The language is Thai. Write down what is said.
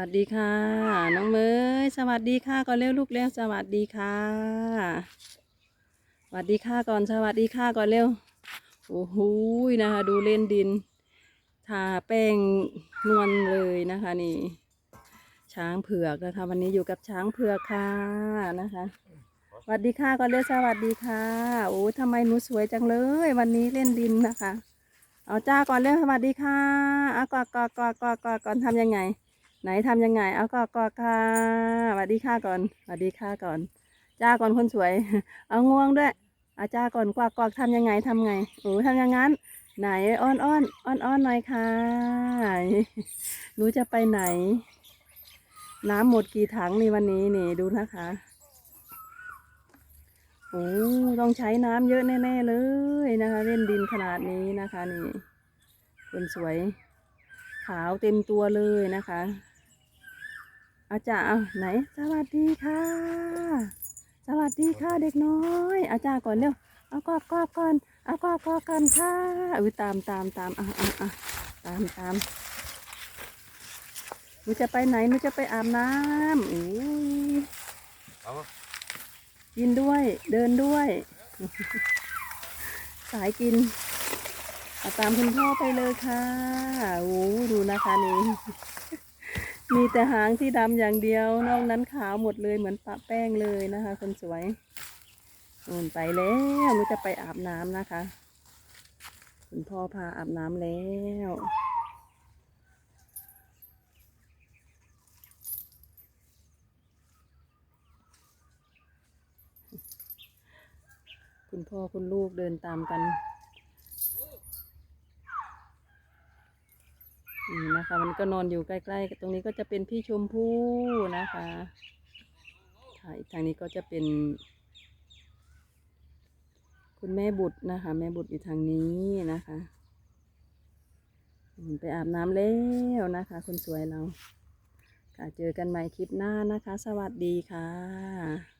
วัสดีค่ะ น้องเมยสวัสดีค่ะก่อนเร็วลูกเร็วสวัสดีค่ะสวัสดีค่ะก่อนสวัสดีค่ะก่อนเร็วโอ้โหนะคะดูเล่นดินทาแป้งนวลเลยนะคะนี่ ช้างเผือกนะคะวันนี้อยู่กับช้างเผือกค่ะนะคะสวัสดีค่ะก่อนเร็วสวัสดีค่ะโอ้ทำไมหนูสวยจังเลย วันนี้เล่นดินนะคะ เอาจ้าก่อนเร็วสวัสดีค่ะเอากอดกอดกอดกอกอก่อนทำยังไง ไหนทำยังไง เอากอดกอดค่ะสวัสดีค่ะก่อนสวัสดีค่ะก่อน จ้าก่อนคนสวย เอาง่วงด้วยอาจ้าก่อนกวากกวากทำยังไงทำไงโอ้ทำอย่างนั้น ไหนอ้อนอ้อนอ้อนอ้อนหน่อยค่ะหนูจะไปไหน น้ำหมดกี่ถังในวันนี้นี่ดูนะคะโอ้ต้องใช้น้ำเยอะแน่ ๆ เลยนะคะ เล่นดินขนาดนี้นะคะนี่คนสวย ขาวเต็มตัวเลยนะคะ อาจารย์เอาไหน สวัสดีค่ะ สวัสดีค่ะเด็กน้อย อาจารย์ก่อนเร็วเอากอดกอดก่อนเอากอดกอดกันค่ะอุ้ยตามตามตามอะอะอะตามตามหนูจะไปไหนหนูจะไปอาบน้ำอุ้ยเอามากินด้วย เดินด้วย สายกิน เอาตามคุณพ่อไปเลยค่ะโอ้ดูนะคะนี่มีแต่หางที่ดำอย่างเดียวนอกนั้นขาวหมดเลยเหมือนปะแป้งเลยนะคะ คนสวยนู่นไปแล้วหนูจะไปอาบน้ำนะคะ คุณพ่อพาอาบน้ำแล้วคุณพ่อคุณลูกเดินตามกัน นี่นะคะ มันก็นอนอยู่ใกล้ๆตรงนี้ก็จะเป็นพี่ชมพู่นะคะค่ะอีกทางนี้ก็จะเป็น คุณแม่บุตรนะคะ แม่บุตรอยู่ทางนี้นะคะไปอาบน้ำแล้วนะคะ คนสวยเรา ค่ะเจอกันใหม่คลิปหน้านะคะ สวัสดีค่ะ